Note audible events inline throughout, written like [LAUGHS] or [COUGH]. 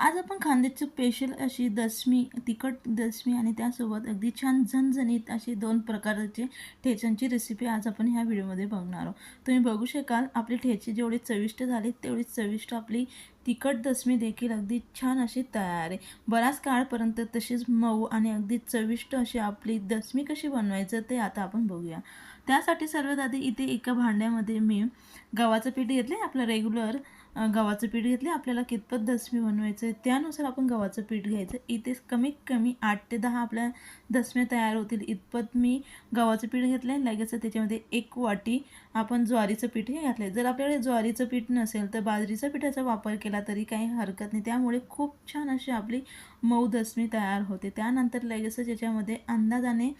आज आपण खांद्याची स्पेशल अशी दशमी तिखट दशमी आणि त्यासोबत अगदी छान झणझणीत अशी दोन प्रकारचे ठेच्यांची रेसिपी आज आपण ह्या व्हिडिओमध्ये बघणार आहोत. तुम्ही बघू शकाल आपले ठेचे जेवढे चविष्ट झाले तेवढीच चविष्ट आपली तिखट दसमी देखील अगदी छान अशी तयार आहे. बराच काळपर्यंत तशीच मऊ आणि अगदी चविष्ट अशी आपली दसमी कशी बनवायचं ते आता आपण बघूया. त्यासाठी सर्वात आधी इथे एका भांड्यामध्ये मी गव्हाचं पीठ घेतले आपलं रेग्युलर गव्हाचं पीठ घेतले आपल्याला कितपत दसमी बनवायचं आहे त्यानुसार आपण गव्हाचं पीठ घ्यायचं. इथे कमीत कमी आठ ते दहा आपल्या दशम्या तयार होतील. इतपत मी गव्हाचं पीठ घेतलं आहे लगेच त्याच्यामध्ये एक वाटी आपण ज्वारीचं पीठ हे घातलं आहे जर आपल्याकडे ज्वारीचं पीठ नसेल तर बाजरीचा पिठाचा वापर केला तरी काही हरकत नाही. त्यामुळे खूप छान अशी आपली मऊ दसमी तयार होते. त्यानंतर लगेचच याच्यामध्ये अंदाजाने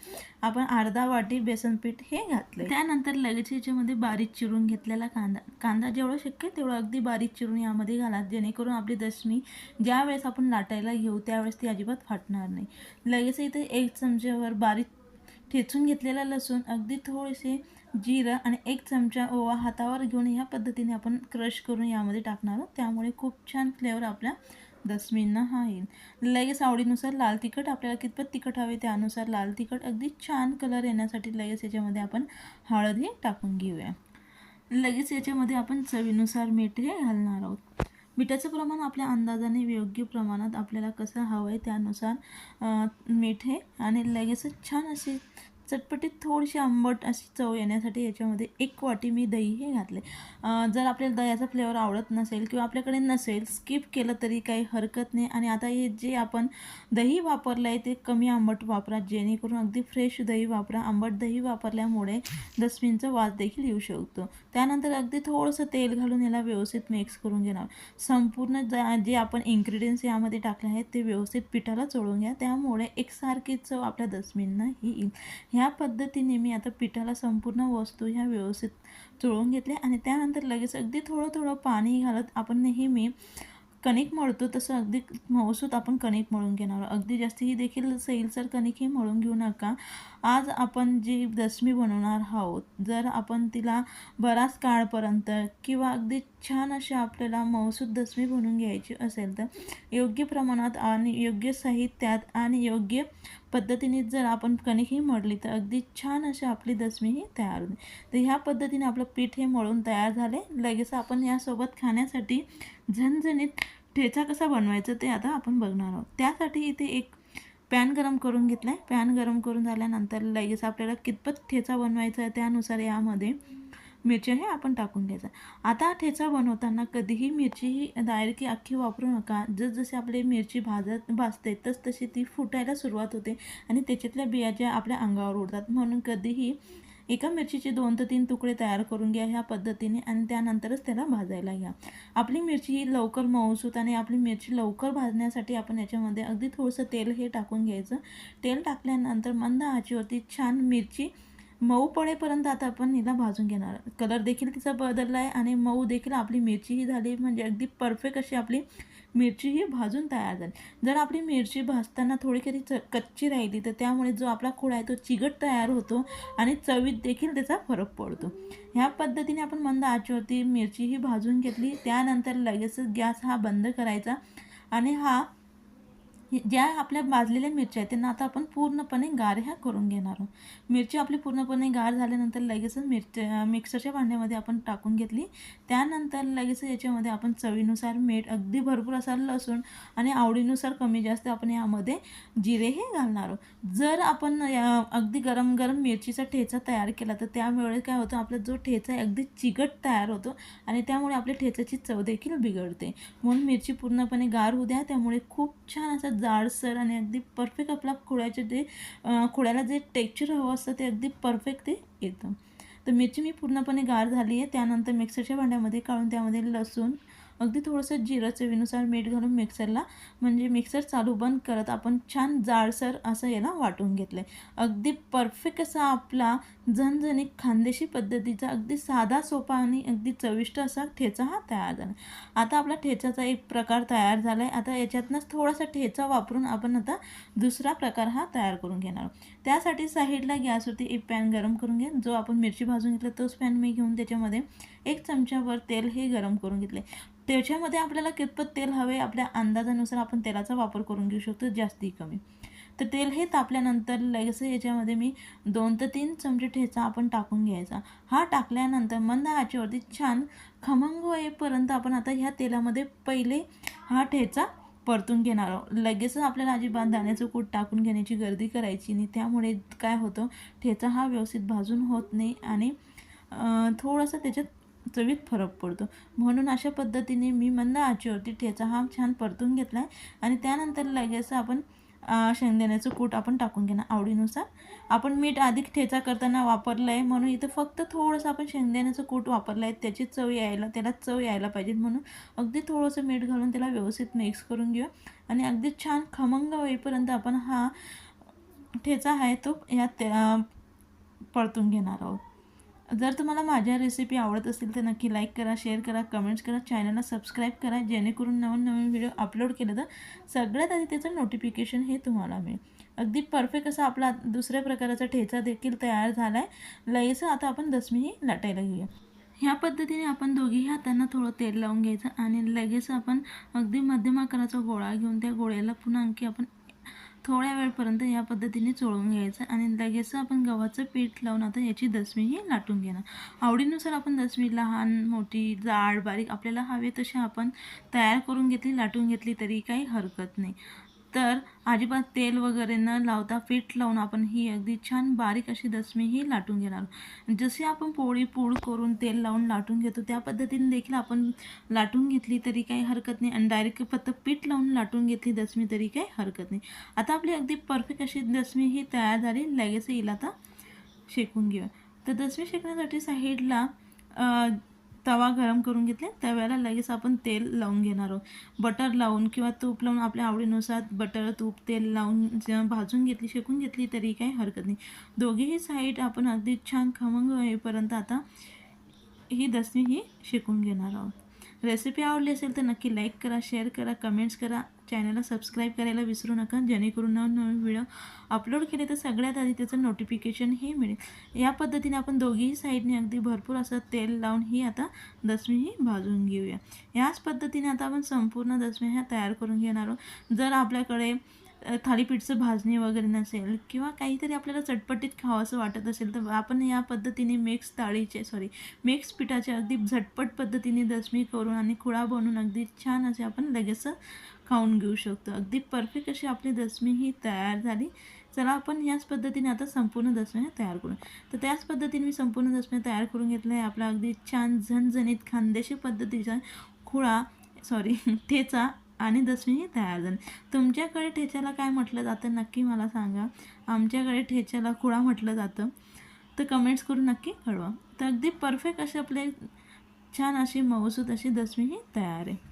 आपण अर्धा वाटी बेसन पीठ हे घातलं त्यानंतर लगेच याच्यामध्ये बारीक चिरून घेतलेला कांदा. कांदा जेवढं शक्य तेवढं अगदी बारीक चिरून यामध्ये घाला जेणेकरून आपली दशमी ज्या वेळेस आपण लाटायला घेऊ त्यावेळेस ती अजिबात फाटणार नाही. लगेच इथे एक चमच्यावर बारीक ठेचून घेतलेला लसूण अगदी थोडेसे जिरं आणि एक चमचा ओवा हातावर घेऊन ह्या पद्धतीने आपण क्रश करून यामध्ये टाकणार आहोत. त्यामुळे खूप छान फ्लेवर आपल्या दसमींना हा येईल. लगेच आवडीनुसार लाल तिखट आपल्याला कितपत तिखट हवे त्यानुसार लाल तिखट अगदी छान कलर येण्यासाठी लगेच याच्यामध्ये आपण हळदही टाकून घेऊया. लगेच याच्यामध्ये आपण चवीनुसार मीठ हे घालणार आहोत. मिठाचं प्रमाण आपल्या अंदाजाने योग्य प्रमाणात आपल्याला कसं हवं आहे त्यानुसार मीठ हे आणि लगेचच छान असे चटपटीत थोडीशी आंबट अशी चव येण्यासाठी याच्यामध्ये एक वाटी मी दही हे घातले. जर आपल्याला दह्याचा फ्लेवर आवडत नसेल किंवा आपल्याकडे नसेल स्किप केलं तरी काही हरकत नाही. आणि आता हे जे आपण दही वापरलं आहे ते कमी आंबट वापरा जेणेकरून अगदी फ्रेश दही वापरा. आंबट दही वापरल्यामुळे डस्टबिनचा वास देखील येऊ शकतो. त्यानंतर अगदी थोडंसं तेल घालून याला व्यवस्थित मिक्स करून घेणार. संपूर्ण जे आपण इन्ग्रेडियंट्स यामध्ये टाकले आहेत ते व्यवस्थित पिठाला चोळून घ्या. त्यामुळे एकसारखी चव आपल्या डस्टबिनना ही येईल. ह्या पद्धतीने मी आता पिठाला संपूर्ण वस्तू ह्या व्यवस्थित चोळून घेतल्या आणि त्यानंतर लगेच अगदी थोडं थोडं पाणी घालत आपण नेहमी कणिक मळतो तसं अगदी मऊसूत आपण कणिक मळून घेणार. अगदी जास्त ही देखील सैलसर कणिक ही मळून घेऊ नका. आज आपण जी दशमी बनवणार आहोत जर आपण तिला बराच काळपर्यंत किंवा अगदी छान अशी आपल्याला मऊसूत दशमी बनवून घ्यायची असेल तर योग्य प्रमाणात आणि योग्य साहित्यात आणि योग्य पद्धतीने जर आपण कणिक ही मळली तर अगदी छान अशी आपली दसमी ही तयार होते. तर ह्या पद्धतीने आपलं पीठ हे मळून तयार झाले. लगेच आपण यासोबत खाण्यासाठी झणझणीत ठेचा कसा बनवायचा ते आता आपण बघणार आहोत. त्यासाठी इथे एक पॅन गरम करून घेतला आहे पॅन गरम करून झाल्यानंतर लगेच आपल्याला कितपत ठेचा बनवायचा आहे त्यानुसार यामध्ये मिरची हे आपण टाकून घ्यायचा. आता ठेचा बनवताना कधीही मिरची ही डायरेक्टली अख्खी वापरू नका. जसजसे आपली मिरची भाजत भाजते तस तशी ती फुटायला सुरुवात होते आणि त्याच्यातल्या बिया ज्या आपल्या अंगावर उडतात. म्हणून कधीही एका मिरचीचे दोन ते तीन तुकडे तयार करून घ्या ह्या पद्धतीने आणि त्यानंतरच त्याला भाजायला घ्या. आपली मिरची ही लवकर मऊसूत आणि आपली मिरची लवकर भाजण्यासाठी आपण याच्यामध्ये अगदी थोडंसं तेल हे टाकून घ्यायचं. तेल टाकल्यानंतर मंद आचेवरती छान मिरची मऊ पडेपर्यंत आता आपण हिला भाजून घेणार. कलर देखील तिचा बदलला आहे आणि मऊ देखील आपली मिरचीही झाली. म्हणजे अगदी परफेक्ट अशी आपली मिरची ही भाजून तयार झाली. जर आपली मिरची भाजताना थोडी कधी च कच्ची राहिली तर त्यामुळे जो आपला खोड आहे तो चिगट तयार होतो आणि चवीत देखील त्याचा फरक पडतो. ह्या पद्धतीने आपण मंद आचेवरती मिरची ही भाजून घेतली. त्यानंतर लगेचच गॅस हा बंद करायचा आणि हा ज्या आपल्या भाजलेल्या मिरच्या आहेत त्यांना आता आपण पूर्णपणे गार ह्या करून घेणार आहोत. मिरची आपली पूर्णपणे गार झाल्यानंतर लगेचच मिरच्या मिक्सरच्या भांड्यामध्ये आपण टाकून घेतली. त्यानंतर लगेच याच्यामध्ये आपण चवीनुसार मीठ अगदी भरपूर असा लसूण आणि आवडीनुसार कमी जास्त आपण यामध्ये जिरे हे घालणार आहोत. जर आपण अगदी गरम गरम मिरचीचा ठेचा तयार केला तर त्यामुळे काय होतं आपला जो ठेचा आहे अगदी चिकट तयार होतो आणि त्यामुळे आपल्या ठेचाची चव देखील बिघडते. म्हणून मिरची पूर्णपणे गार होऊ द्या त्यामुळे खूप छान असं जाडसर आणि अगदी परफेक्ट आपला खोळ्याचे जे खोळ्याला जे टेक्चर हवं असतं ते अगदी परफेक्ट ते येतं. तर मिरची मी पूर्णपणे गार झाली आहे. त्यानंतर मिक्सरच्या भांड्यामध्ये काढून त्यामध्ये लसूण अगदी थोडंसं जिरं चवीनुसार मीठ घालून मिक्सरला म्हणजे मिक्सर चालू बंद करत आपण छान जाडसर असं याला वाटून घेतलं आहे अगदी परफेक्ट असा आपला झणझणीत खानदेशी पद्धतीचा अगदी साधा सोपा आणि अगदी चविष्ट असा ठेचा हा तयार झाला. आता आपला ठेचाचा एक प्रकार तयार झाला आहे आता याच्यातनंच थोडासा ठेचा वापरून आपण आता दुसरा प्रकार हा तयार करून घेणार त्यासाठी साईडला गॅसवरती एक पॅन गरम करून घ्या जो आपण मिरची भाजून घेतला तोच पॅन मी घेऊन त्याच्यामध्ये एक चमच्यावर तेल हे गरम करून घेतले त्याच्यामध्ये आपल्याला कितपत तेल हवे आपल्या अंदाजानुसार आपण तेलाचा वापर करून घेऊ शकतो जास्ती कमी. तर तेल हे तापल्यानंतर लगेच याच्यामध्ये मी दोन ते तीन चमचे ठेचा आपण टाकून घ्यायचा. हा टाकल्यानंतर मंद आचेवरती छान खमंग होईपर्यंत आपण आता ह्या तेलामध्ये पहिले हा ठेचा परतून घेणार आहोत. लगेचच आपल्याला अजिबात दाण्याचं कूट टाकून घेण्याची गर्दी करायची नाही. त्यामुळे काय होतं ठेचा हा व्यवस्थित भाजून होत नाही आणि थोडंसं त्याच्यात चवीत फरक पडतो. म्हणून अशा पद्धतीने मी मंद आचेवरती ठेचा हा छान परतून घेतला आहे आणि त्यानंतर लगेच आपण शेंगदाण्याचं कूट आपण टाकून घेणार आवडीनुसार. आपण मीठ अधिक ठेचा करताना वापरलं आहे म्हणून इथं फक्त थोडंसं आपण शेंगदाण्याचं कूट वापरलं आहे त्याची चव यायला त्याला चव यायला पाहिजे म्हणून अगदी थोडंसं मीठ घालून त्याला व्यवस्थित मिक्स करून घेऊ आणि अगदी छान खमंग होईपर्यंत आपण हा ठेचा आहे तो यात परतून घेणार आहोत. जर तुम्हाला माझ्या रेसिपी आवडत असेल तर नक्की लाईक करा शेअर करा कमेंट्स करा चॅनलला सबस्क्राईब करा जेणेकरून नवीन नवीन व्हिडिओ अपलोड केले तर सगळ्यात आधी त्याचं नोटिफिकेशन हे तुम्हाला मिळेल. अगदी परफेक्ट असा आपला दुसऱ्या प्रकारचा ठेचा देखील तयार झाला आहे लगेच आता आपण दसमीही लाटायला घेऊया. ह्या पद्धतीने आपण दोघीही हातांना थोडं तेल लावून घ्यायचं आणि लगेच आपण अगदी मध्यम आकाराचा गोळा घेऊन त्या गोळ्याला पुन्हा आणखी आपण थोड्या वेळपर्यंत या पद्धतीने चोळून घ्यायचं आणि लगेच आपण गव्हाचं पीठ लावून आता याची दसमीही लाटून घेणार. आवडीनुसार आपण दसमी लहान मोठी जाड बारीक आपल्याला हवे तसे आपण तयार करून घेतली लाटून घेतली तरी काही हरकत नाही. तर अजिबात तेल वगैरे न लावता पीठ लावून आपण ही अगदी छान बारीक अशी दसमी ही लाटून घेणार जशी आपण पोळी पूड करून तेल लावून लाटून घेतो त्या पद्धतीने देखील आपण लाटून घेतली तरी काही हरकत नाही आणि डायरेक्ट फक्त पीठ लावून लाटून घेतली दसमी तरी काही हरकत नाही. आता आपली अगदी परफेक्ट अशी दसमी ही तयार झाली. लगेच येईल आता शेकून घेऊया. तर दसमी शेकण्यासाठी साईडला तवा गरम करून घेतले. तव्याला लगेच आपण तेल लावून घेणार आहोत. बटर लावून किंवा तूप लावून आपल्या आवडीनुसार बटर तूप तेल लावून भाजून घेतली शेकून घेतली तरी काही हरकत नाही. दोघेही साईड आपण अगदी छान खमंग होईपर्यंत आता ही दसमी ही शेकून घेणार आहोत. रेसिपी आवडली असेल तर नक्की लाईक करा शेअर करा कमेंट्स करा. चॅनलला सबस्क्राईब करायला विसरू नका जेणेकरून नवीन व्हिडिओ अपलोड केले तर सगळ्यात आधी त्याचं नोटिफिकेशन हे मिळेल. या पद्धतीने आपण दोघीही साईडने अगदी भरपूर असं तेल लावून ही आता दसमीही भाजून घेऊया. याच पद्धतीने आता आपण संपूर्ण दसमी ह्या तयार करून घेणार आहोत. जर आपल्याकडे थालीपीठचं भाजणी वगैरे नसेल किंवा काहीतरी आपल्याला चटपटीत खावंसं वाटत असेल तर आपण या पद्धतीने मिक्स ताळीचे सॉरी मिक्स पिठाचे अगदी झटपट पद्धतीने दसमी करून आणि खुळा बनवून अगदी छान असे आपण लगेच खाऊन घेऊ शकतो. अगदी परफेक्ट अशी आपली दसमी ही तयार झाली. चला आपण याच पद्धतीने आता संपूर्ण दसम्या तयार करू. तर त्याच पद्धतीने मी संपूर्ण दसम्या तयार करून घेतलं आहे. आपला अगदी छान झणझणीत खानदेशी पद्धतीचा खुळा सॉरी [LAUGHS] ठेचा आणि दसमीही तयार झाली. तुमच्याकडे ठेच्याला काय म्हटलं जातं? नक्की मला सांगा. आमच्याकडे ठेच्याला खुळा म्हटलं जातं. तर कमेंट्स करून नक्की कळवा. तर अगदी परफेक्ट असे आपले छान अशी मऊसूत अशी दसमीही तयार आहे.